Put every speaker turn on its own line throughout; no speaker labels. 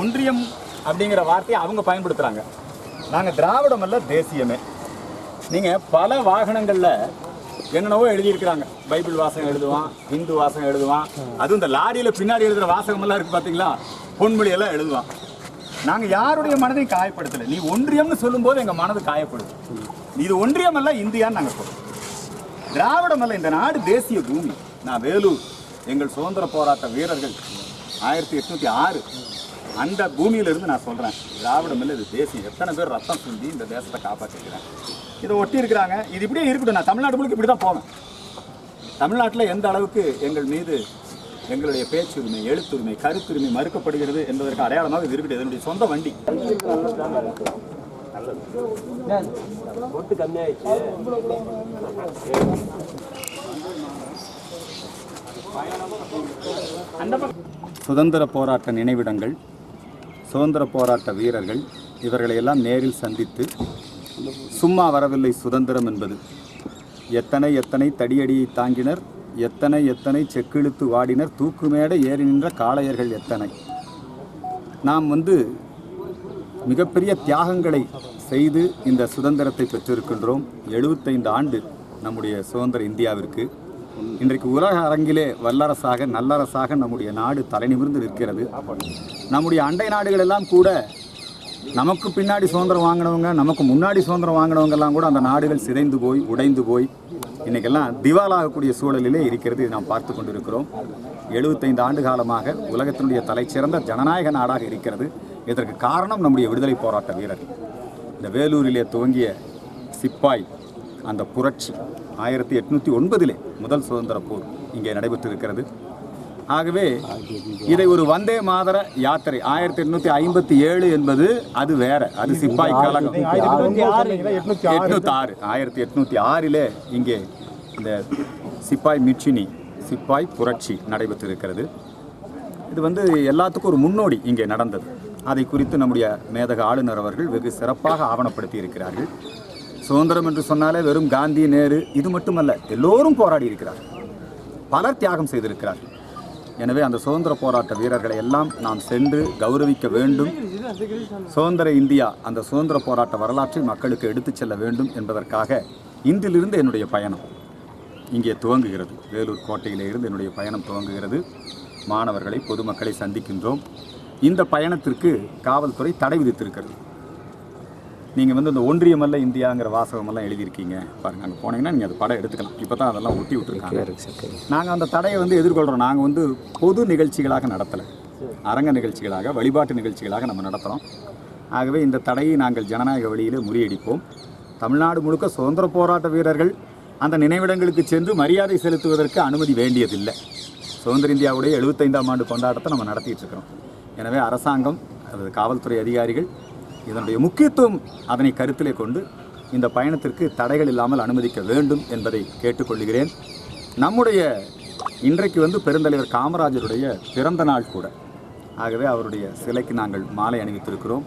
ஒன்றியம் அப்படிங்கிற வார்த்தையை அவங்க பயன்படுத்துறாங்க. நாங்க திராவிடம் அல்ல தேசியமே. நீங்க பல வாகனங்கள்ல என்னென்னவோ எழுதியிருக்கிறாங்க. பைபிள் வாசகம் எழுதுவான் இந்து வாசகம் எழுதுவான். அதுவும் இந்த லாரியில பின்னாடி எழுதுற வாசகம் எல்லாம் இருக்கு பொன்மொழியெல்லாம் பொன்மொழி எல்லாம் எழுதுவான். நாங்க யாருடைய மனதையும் காயப்படுத்தலை. நீ ஒன்றியம்னு சொல்லும்போது எங்க மனது காயப்படுது இது ஒன்றியம் அல்ல இந்தியான்னு நாங்க சொல்கிறோம் திராவிடம் அல்ல இந்த நாடு தேசிய பூமி. நான் வேலூர் எங்கள் சுதந்திர போராட்ட வீரர்கள் ஆயிரத்தி எட்நூத்தி ஆறு. அந்த பூமியிலிருந்து நான் சொல்றேன். திராவிடம் இல்லை இது தேசியம். எத்தனை பேர் ரத்தம் சிந்தி இந்த தேசத்தை காப்பாற்றிருக்கிறாங்க இதை ஒட்டி இருக்கிறாங்க. இது இப்படியே இருக்கட்டும். நான் தமிழ்நாடு முழுக்க இப்படி தான் போவேன். தமிழ்நாட்டில் எந்த அளவுக்கு எங்கள் மீது எங்களுடைய பேச்சுரிமை எழுத்துரிமை கருத்துரிமை மறுக்கப்படுகிறது என்பதற்கு அடையாளமாக இது இருக்கட்டும் என்னுடைய சொந்த வண்டி. சுதந்திர போராட்ட நினைவிடங்கள் சுதந்திர போராட்ட வீரர்கள் இவர்களையெல்லாம் நேரில் சந்தித்து சும்மா வரவில்லை சுதந்திரம் என்பது. எத்தனை எத்தனை தடியடியை தாங்கினர் எத்தனை எத்தனை செக்கிழுத்து வாடினர் தூக்குமேடை ஏறி நின்ற காளையர்கள் எத்தனை. நாம் வந்து மிகப்பெரிய தியாகங்களை செய்து இந்த சுதந்திரத்தை பெற்றிருக்கின்றோம். எழுபத்தைந்து ஆண்டு நம்முடைய சுதந்திர இந்தியாவிற்கு. இன்றைக்கு உலக அரங்கிலே வல்லரசாக நல்லரசாக நம்முடைய நாடு தலைநிமிர்ந்து நிற்கிறது. நம்முடைய அண்டை நாடுகள் எல்லாம் கூட நமக்கு பின்னாடி சுதந்திரம் வாங்கினவங்க நமக்கு முன்னாடி சுதந்திரம் வாங்கினவங்க எல்லாம் கூட அந்த நாடுகள் சிதைந்து போய் உடைந்து போய் இன்னைக்கெல்லாம் திவாலாகக்கூடிய சூழலிலே இருக்கிறது நாம் பார்த்து கொண்டிருக்கிறோம். எழுபத்தைந்து ஆண்டு காலமாக உலகத்தினுடைய தலைச்சிறந்த ஜனநாயக நாடாக இருக்கிறது. இதற்கு காரணம் நம்முடைய விடுதலை போராட்ட வீரர்கள் இந்த வேலூரிலே துவங்கிய சிப்பாய் அந்த புரட்சி ஆயிரத்தி எட்நூற்றி ஒன்பதிலே முதல் சுதந்திர போர் இங்கே நடைபெற்றிருக்கிறது. ஆகவே இதை ஒரு வந்தே மாதர யாத்திரை ஆயிரத்தி எட்நூத்தி ஐம்பத்தி ஏழு என்பது அது வேற அது சிப்பாய் கழகம் எட்நூத்தி ஆறு ஆயிரத்தி எட்நூத்தி ஆறிலே இங்கே இந்த சிப்பாய் மிச்சினி சிப்பாய் புரட்சி நடைபெற்றிருக்கிறது. இது வந்து எல்லாத்துக்கும் ஒரு முன்னோடி இங்கே நடந்தது. அதை குறித்து நம்முடைய மேதக ஆளுநர் அவர்கள் வெகு சிறப்பாக ஆவணப்படுத்தி இருக்கிறார்கள் சுதந்திரம் என்று சொன்னாலே வெறும் காந்தி நேரு இது மட்டுமல்ல எல்லோரும் போராடி இருக்கிறார்கள் பலர் தியாகம் செய்திருக்கிறார்கள் எனவே அந்த சுதந்திர போராட்ட வீரர்களை எல்லாம் நாம் சென்று கௌரவிக்க வேண்டும். சுதந்திர இந்தியா அந்த சுதந்திர போராட்ட வரலாற்றை மக்களுக்கு எடுத்துச் செல்ல வேண்டும் என்பதற்காக இன்றிலிருந்து என்னுடைய பயணம் இங்கே துவங்குகிறது. வேலூர் கோட்டையிலே இருந்து என்னுடைய பயணம் துவங்குகிறது. மாணவர்களை பொதுமக்களை சந்திக்கின்றோம். இந்த பயணத்திற்கு காவல்துறை தடை விதித்திருக்கிறது. நீங்கள் வந்து இந்த ஒன்றியமல்ல இந்தியாங்கிற வாசகமெல்லாம் எழுதியிருக்கீங்க பாருங்கள் அங்கே போனீங்கன்னா நீங்கள் அது படம் எடுத்துக்கலாம். இப்போ தான் அதெல்லாம் ஒட்டி விட்டுருக்காங்க. நாங்கள் அந்த தடையை வந்து எதிர்கொள்கிறோம் நாங்கள் வந்து பொது நிகழ்ச்சிகளாக நடத்தலை. அரங்க நிகழ்ச்சிகளாக வழிபாட்டு நிகழ்ச்சிகளாக நம்ம நடத்துகிறோம் ஆகவே இந்த தடையை நாங்கள் ஜனநாயக வழியிலே முறியடிப்போம். தமிழ்நாடு முழுக்க சுதந்திர போராட்ட வீரர்கள் அந்த நினைவிடங்களுக்கு சென்று மரியாதை செலுத்துவதற்கு அனுமதி வேண்டியதில்லை. சுதந்திர இந்தியாவுடைய எழுபத்தைந்தாம் ஆண்டு கொண்டாட்டத்தை நம்ம நடத்திட்டு இருக்கிறோம். எனவே அரசாங்கம் அது காவல்துறை அதிகாரிகள் இதனுடைய முக்கியத்துவம் அதனை கருத்திலே கொண்டு இந்த பயணத்திற்கு தடைகள் இல்லாமல் அனுமதிக்க வேண்டும் என்பதை கேட்டுக்கொள்கிறேன். நம்முடைய இன்றைக்கு வந்து பெருந்தலைவர் காமராஜருடைய பிறந்த நாள் கூட. ஆகவே அவருடைய சிலைக்கு நாங்கள் மாலை அணிவித்திருக்கிறோம்.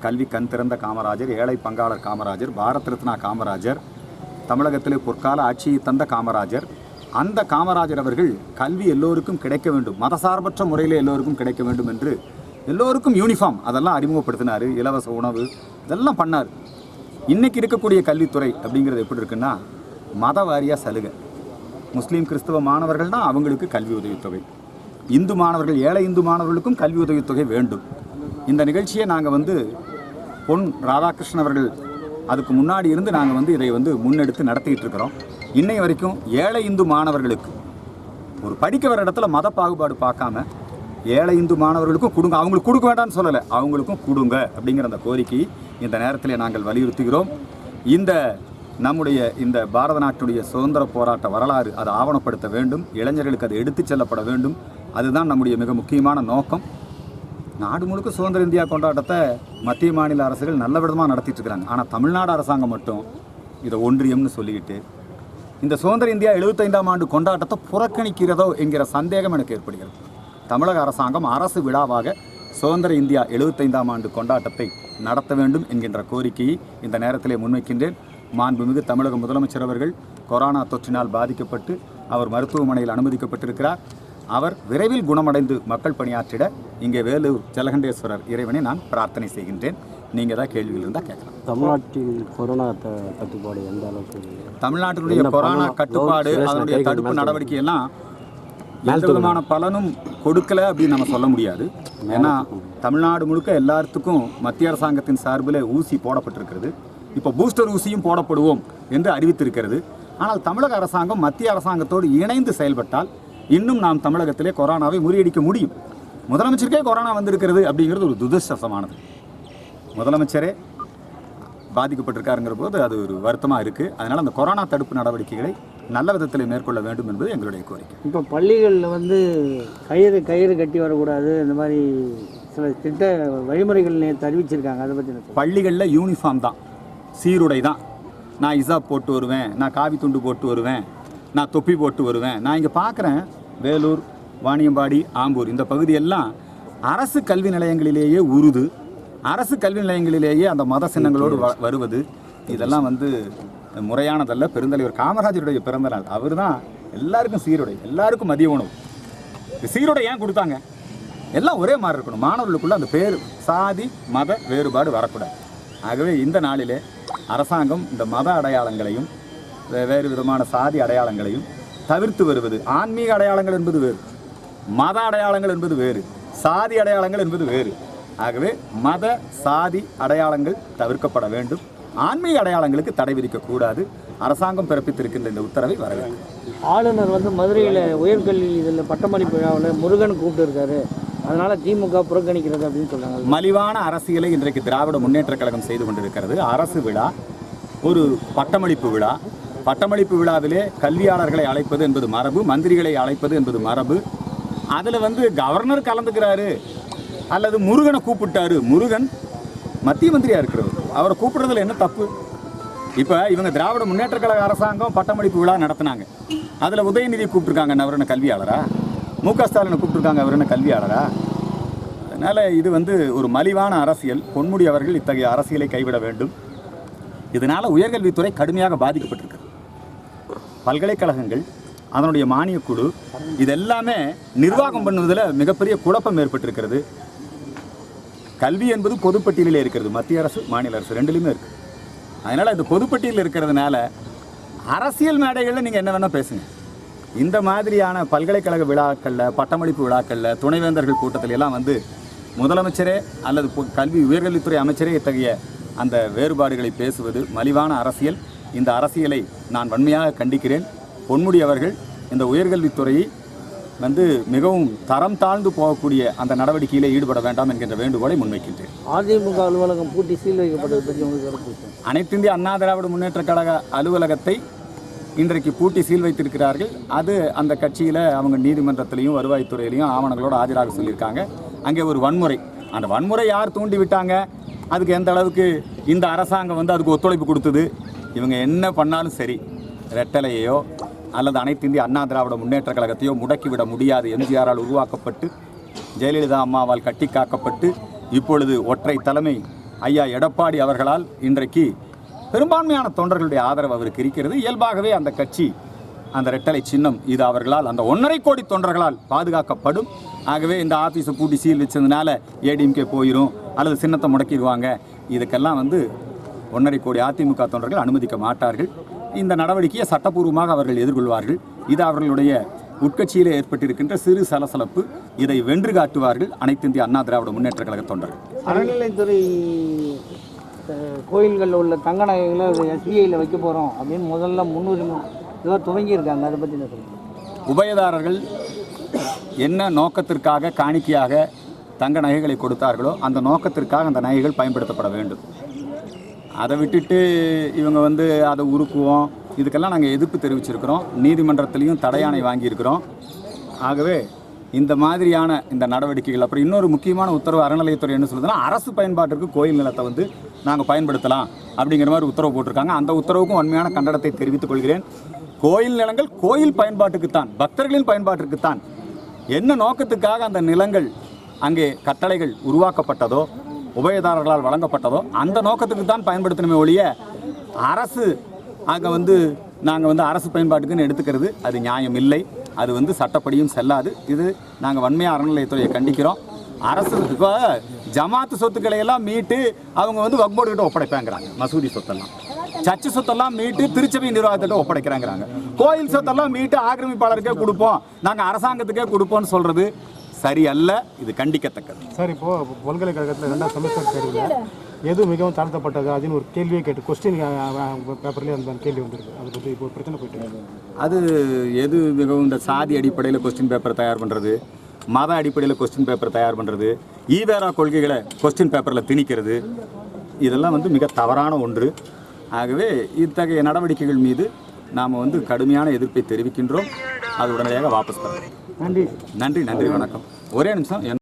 கல்வி கண் திறந்த காமராஜர் ஏழை பங்காளர் காமராஜர் பாரத் ரத்னா காமராஜர் தமிழகத்திலே பொற்கால ஆட்சியை தந்த காமராஜர். அந்த காமராஜர் அவர்கள் கல்வி எல்லோருக்கும் கிடைக்க வேண்டும். மதசார்பற்ற முறையில் எல்லோருக்கும் கிடைக்க வேண்டும் என்று எல்லோருக்கும் யூனிஃபார்ம் அதெல்லாம் அறிமுகப்படுத்தினார். இலவச உணவு. இதெல்லாம் பண்ணார். இன்றைக்கி இருக்கக்கூடிய கல்வித்துறை அப்படிங்கிறது எப்படி இருக்குன்னா மத வாரியாக சலுகை. முஸ்லீம் கிறிஸ்தவ தான் அவங்களுக்கு கல்வி உதவித்தொகை. இந்து மாணவர்கள் ஏழை இந்து மாணவர்களுக்கும் கல்வி உதவித்தொகை வேண்டும். இந்த நிகழ்ச்சியை நாங்கள் வந்து பொன் ராதாகிருஷ்ணன் அவர்கள் அதுக்கு முன்னாடி இருந்து நாங்கள் வந்து இதை வந்து முன்னெடுத்து நடத்திக்கிட்டு இருக்கிறோம். இன்னை வரைக்கும் ஏழை இந்து மாணவர்களுக்கு ஒரு படிக்க வர இடத்துல மத பாகுபாடு பார்க்காம ஏழை இந்து மாணவர்களுக்கும் கொடுங்க. அவங்களுக்கு கொடுக்க வேண்டாம்னு சொல்லலை. அவங்களுக்கும் கொடுங்க அப்படிங்கிற அந்த கோரிக்கை இந்த நேரத்தில் நாங்கள் வலியுறுத்துகிறோம். இந்த நம்முடைய இந்த பாரத நாட்டுடைய சுதந்திர போராட்ட வரலாறு அதை ஆவணப்படுத்த வேண்டும். இளைஞர்களுக்கு அது எடுத்துச் செல்லப்பட வேண்டும். அதுதான் நம்முடைய மிக முக்கியமான நோக்கம். நாடு முழுக்க சுதந்திர இந்தியா கொண்டாட்டத்தை மத்திய மாநில அரசுகள் நல்ல விதமாக நடத்திட்டு இருக்கிறாங்க ஆனால் தமிழ்நாடு அரசாங்கம் மட்டும் இதை ஒன்றியம்னு சொல்லிக்கிட்டு இந்த சுதந்திர இந்தியா எழுபத்தைந்தாம் ஆண்டு கொண்டாட்டத்தை புறக்கணிக்கிறதோ என்கிற சந்தேகம் எனக்கு ஏற்படுகிறது. தமிழக அரசாங்கம் அரசு விழாவாக சுதந்திர இந்தியா எழுபத்தைந்தாம் ஆண்டு கொண்டாட்டத்தை நடத்த வேண்டும் என்கின்ற கோரிக்கையை இந்த நேரத்திலே முன்வைக்கின்றேன். மாண்புமிகு தமிழக முதலமைச்சர் அவர்கள் கொரோனா தொற்றினால் பாதிக்கப்பட்டு அவர் மருத்துவமனையில் அனுமதிக்கப்பட்டிருக்கிறார். அவர் விரைவில் குணமடைந்து மக்கள் பணியாற்றிட இங்கே வேலூர் ஜலகண்டேஸ்வரர் இறைவனை நான் பிரார்த்தனை செய்கின்றேன். நீங்கள் ஏதாவது கேள்விகள் இருந்தால் கேட்கலாம்.
தமிழ்நாட்டில் கொரோனா கட்டுப்பாடு எந்த அளவுக்கு?
தமிழ்நாட்டினுடைய கொரோனா? கட்டுப்பாடு அதனுடைய தடுப்பு நடவடிக்கை எல்லாம் விதமான பலனும் கொடுக்கல அப்படின்னு நம்ம சொல்ல முடியாது. ஏன்னா தமிழ்நாடு முழுக்க எல்லாத்துக்கும் மத்திய அரசாங்கத்தின் சார்பில் ஊசி போடப்பட்டிருக்கிறது. இப்போ பூஸ்டர் ஊசியும் போடப்படுவோம் என்று அறிவித்திருக்கிறது. ஆனால் தமிழக அரசாங்கம் மத்திய அரசாங்கத்தோடு இணைந்து செயல்பட்டால் இன்னும் நாம் தமிழகத்திலே கொரோனாவை முறியடிக்க முடியும். முதலமைச்சருக்கே கொரோனா வந்திருக்கிறது அப்படிங்கிறது ஒரு துரதிருஷ்டசமானது முதலமைச்சரே பாதிக்கப்பட்டிருக்காருங்கிற போது அது ஒரு வருத்தமாக இருக்குது அதனால் அந்த கொரோனா தடுப்பு நடவடிக்கைகளை நல்ல விதத்தில் மேற்கொள்ள வேண்டும் என்பது எங்களுடைய கோரிக்கை.
இப்போ பள்ளிகளில் வந்து கயிறு கயிறு கட்டி வரக்கூடாது இந்த மாதிரி சில திட்ட வழிமுறைகள் நேற்று அறிவிச்சிருக்காங்க. அதை பற்றி
பள்ளிகளில் யூனிஃபார்ம் தான். சீருடை தான். நான் இசாப் போட்டு வருவேன் நான் காவி துண்டு போட்டு வருவேன் நான் தொப்பி போட்டு வருவேன். நான் இங்கே பார்க்குறேன் வேலூர் வாணியம்பாடி ஆம்பூர் இந்த பகுதியெல்லாம் அரசு கல்வி நிலையங்களிலேயே உருது. அரசு கல்வி நிலையங்களிலேயே அந்த மத சின்னங்களோடு வ- வருவது. இதெல்லாம் வந்து முறையானதல்ல பெருந்தலைவர் காமராஜருடைய பிறந்த நாள். அவர் தான் எல்லாருக்கும் சீருடை எல்லாருக்கும் மதிய உணவு. சீருடை ஏன் கொடுத்தாங்க? எல்லாம் ஒரே மாதிரி இருக்கணும். மாணவர்களுக்குள்ள அந்த பேர் சாதி மத வேறுபாடு வரக்கூடாது. ஆகவே இந்த நாளிலே அரசாங்கம் இந்த மத அடையாளங்களையும் வேறு விதமான சாதி அடையாளங்களையும் தவிர்த்து வருவது ஆன்மீக அடையாளங்கள் என்பது வேறு மத அடையாளங்கள் என்பது வேறு சாதி அடையாளங்கள் என்பது வேறு. ஆகவே மத சாதி அடையாளங்கள் தவிர்க்கப்பட வேண்டும். ஆன்மீக அடையாளங்களுக்கு தடை விதிக்கக்கூடாது அரசாங்கம் பிறப்பித்திருக்கின்ற இந்த உத்தரவை வரவேற்கிறேன்
ஆளுநர் வந்து மதுரையில் உயர்கல்வி இதில் பட்டமளிப்பு விழாவில் முருகன் கூப்பிட்டு இருக்காரு அதனால திமுக புறக்கணிக்கிறது அப்படின்னு சொல்றாங்க.
மலிவான அரசியலை இன்றைக்கு திராவிட முன்னேற்ற கழகம் செய்து கொண்டிருக்கிறது. அரசு விழா ஒரு பட்டமளிப்பு விழா. பட்டமளிப்பு விழாவிலே கல்வியாளர்களை அழைப்பது என்பது மரபு மந்திரிகளை அழைப்பது என்பது மரபு. அதில் வந்து கவர்னர் கலந்துக்கிறாரு. அல்லது முருகனை கூப்பிட்டாரு. முருகன் மத்திய மந்திரியா இருக்கிறவர்? அவரை கூப்பிடுறதுல என்ன தப்பு? இப்போ இவங்க திராவிட முன்னேற்ற கழக அரசாங்கம் பட்டமளிப்பு விழா நடத்தினாங்க. அதில் உதயநிதி கூப்பிட்டுருக்காங்க அவர் என்ன கல்வியாளரா? மு க ஸ்டாலினை கூப்பிட்டுருக்காங்க அவர் என்ன கல்வியாளரா? அதனால் இது வந்து ஒரு மலிவான அரசியல். பொன்முடி அவர்கள் இத்தகைய அரசியலை கைவிட வேண்டும். இதனால் உயர்கல்வித்துறை கடுமையாக பாதிக்கப்பட்டிருக்கு. பல்கலைக்கழகங்கள் அதனுடைய மானியக்குழு இதெல்லாமே நிர்வாகம் பண்ணுவதில் மிகப்பெரிய குழப்பம் ஏற்பட்டிருக்கிறது. கல்வி என்பது பொதுப்பட்டியலில் இருக்கிறது. மத்திய அரசு மாநில அரசு ரெண்டுலேயுமே இருக்குது அதனால் இந்த பொதுப்பட்டியலில் இருக்கிறதுனால அரசியல் மேடைகளில் நீங்கள் என்ன வேணால் பேசுங்க. இந்த மாதிரியான பல்கலைக்கழக விழாக்களில் பட்டமளிப்பு விழாக்களில் துணைவேந்தர்கள் கூட்டத்தில் எல்லாம் வந்து முதலமைச்சரே அல்லது கல்வி உயர்கல்வித்துறை அமைச்சரே இத்தகைய அந்த வேறுபாடுகளை பேசுவது மலிவான அரசியல். இந்த அரசியலை நான் வன்மையாக கண்டிக்கிறேன். பொன்முடி அவர்கள் இந்த உயர்கல்வித்துறையை வந்து மிகவும் தரம் தாழ்ந்து போகக்கூடிய அந்த நடவடிக்கையிலே ஈடுபட வேண்டாம் என்கின்ற வேண்டுகோளை முன்வைக்கின்றேன்.
அதிமுக அலுவலகம் பூட்டி சீல் வைக்கப்பட்டதை பற்றி உங்களுக்கு சார்
அனைத்திந்திய அண்ணா திராவிட முன்னேற்ற கழக அலுவலகத்தை இன்றைக்கு பூட்டி சீல் வைத்திருக்கிறார்கள். அது அந்த கட்சியில் அவங்க நீதிமன்றத்திலையும் வருவாய்த்துறையிலையும் ஆவணங்களோடு ஆஜராக சொல்லியிருக்காங்க. அங்கே ஒரு வன்முறை. அந்த வன்முறை யார் தூண்டி விட்டாங்க? அதுக்கு எந்த அளவுக்கு இந்த அரசாங்கம் வந்து அதுக்கு ஒத்துழைப்பு கொடுத்தது? இவங்க என்ன பண்ணாலும் சரி ரெட்டலையோ அல்லது அனைத்திந்திய அண்ணா திராவிட முன்னேற்ற கழகத்தையோ முடக்கிவிட முடியாது. எம்ஜிஆரால் உருவாக்கப்பட்டு ஜெயலலிதா அம்மாவால் கட்டி காக்கப்பட்டு இப்பொழுது ஒற்றை தலைமை ஐயா எடப்பாடி அவர்களால் இன்றைக்கு பெரும்பான்மையான தொண்டர்களுடைய ஆதரவு அவருக்கு இருக்கிறது. இயல்பாகவே அந்த கட்சி அந்த ரெட்டலை சின்னம் இது அவர்களால் அந்த ஒன்றரை கோடி தொண்டர்களால் பாதுகாக்கப்படும். ஆகவே இந்த ஆஃபீஸை பூட்டி சீல் வச்சதுனால ஏடிஎம்கே போயிடும் அல்லது சின்னத்தை முடக்கிடுவாங்க. இதுக்கெல்லாம் வந்து ஒன்றரை கோடி அதிமுக தொண்டர்கள் அனுமதிக்க மாட்டார்கள். இந்த நடவடிக்கையை சட்டப்பூர்வமாக அவர்கள் எதிர்கொள்வார்கள். இது அவர்களுடைய உட்கட்சியிலே ஏற்பட்டிருக்கின்ற சிறு சலசலப்பு. இதை வென்று காட்டுவார்கள் அனைத்திந்திய அண்ணா திராவிட முன்னேற்ற கழக தொண்டர்கள்.
அறநிலைத்துறை கோயில்களில் உள்ள தங்க நகைகளை எஸ்பிஐயில் வைக்க போகிறோம் அப்படின்னு முதல்ல முன்னுரிமை இதுவாக துவங்கியிருக்காங்க. அதை பற்றி என்ன சொல்லுங்கள்
உபயதாரர்கள் என்ன நோக்கத்திற்காக காணிக்கையாக தங்க நகைகளை கொடுத்தார்களோ அந்த நோக்கத்திற்காக அந்த நகைகள் பயன்படுத்தப்பட வேண்டும். அதை விட்டுட்டு இவங்க வந்து அதை உருக்குவோம். இதுக்கெல்லாம் நாங்கள் எதிர்ப்பு தெரிவிச்சிருக்கிறோம். நீதிமன்றத்திலையும் தடையானை வாங்கியிருக்கிறோம். ஆகவே இந்த மாதிரியான இந்த நடவடிக்கைகள் அப்புறம் இன்னொரு முக்கியமான உத்தரவு அறநிலையத்துறை என்ன சொல்லுதுன்னா அரசு பயன்பாட்டிற்கு கோயில் நிலத்தை வந்து நாங்கள் பயன்படுத்தலாம் அப்படிங்கிற மாதிரி உத்தரவு போட்டிருக்காங்க. அந்த உத்தரவுக்கும் உண்மையான கண்டனத்தை தெரிவித்துக் கொள்கிறேன். கோயில் நிலங்கள் கோயில் பயன்பாட்டுக்குத்தான் பக்தர்களின் பயன்பாட்டிற்குத்தான் என்ன நோக்கத்துக்காக அந்த நிலங்கள் அங்கே கட்டளைகள் உருவாக்கப்பட்டதோ உபயதாரர்களால் வழங்கப்பட்டதோ அந்த நோக்கத்துக்கு தான் பயன்படுத்தணுமே ஒழிய அரசு அங்கே வந்து நாங்கள் வந்து அரசு பயன்பாட்டுக்குன்னு எடுத்துக்கிறது அது நியாயம் இல்லை. அது வந்து சட்டப்படியும் செல்லாது. இது நாங்கள் வன்மையாக அறநிலையத்துறையை கண்டிக்கிறோம். அரசு இப்போ ஜமாத்து சொத்துக்களை எல்லாம் மீட்டு அவங்க வந்து வக்போர்டுகிட்ட ஒப்படைப்பாங்கிறாங்க. மசூதி சொத்தெல்லாம். சர்ச்சு சொத்தெல்லாம் மீட்டு திருச்சபை நிர்வாகத்திட்ட ஒப்படைக்கிறாங்கிறாங்க. கோயில் சொத்தெல்லாம் மீட்டு ஆக்கிரமிப்பாளருக்கே கொடுப்போம். நாங்கள் அரசாங்கத்துக்கே கொடுப்போம்னு சொல்கிறது சரியல்ல இது கண்டிக்கத்தக்கது.
சார் இப்போ பல்கலைக்கழகத்தில் ரெண்டாம் செமஸ்டர் தேர்வில் எது மிகவும் தாழ்த்தப்பட்டது? அப்படின்னு ஒரு கேள்வியே கேட்டு கொஸ்டின் பேப்பர்லேயே அந்த கேள்வி வந்திருக்கு. அதை பற்றி இப்போ பிரச்சனை போயிட்டு.
அது எது மிகவும் இந்த சாதி அடிப்படையில் கொஸ்டின் பேப்பர் தயார் பண்ணுறது மத அடிப்படையில் கொஸ்டின் பேப்பர் தயார் பண்ணுறது ஈவேரா கொள்கைகளை கொஸ்டின் பேப்பரில் திணிக்கிறது? இதெல்லாம் வந்து மிக தவறான ஒன்று. ஆகவே இத்தகைய நடவடிக்கைகள் மீது நாம் வந்து கடுமையான எதிர்ப்பை தெரிவிக்கின்றோம். அது உடனடியாக வாபஸ் பெறணும்
நன்றி.
நன்றி நன்றி வணக்கம். ஒரே நிமிஷம்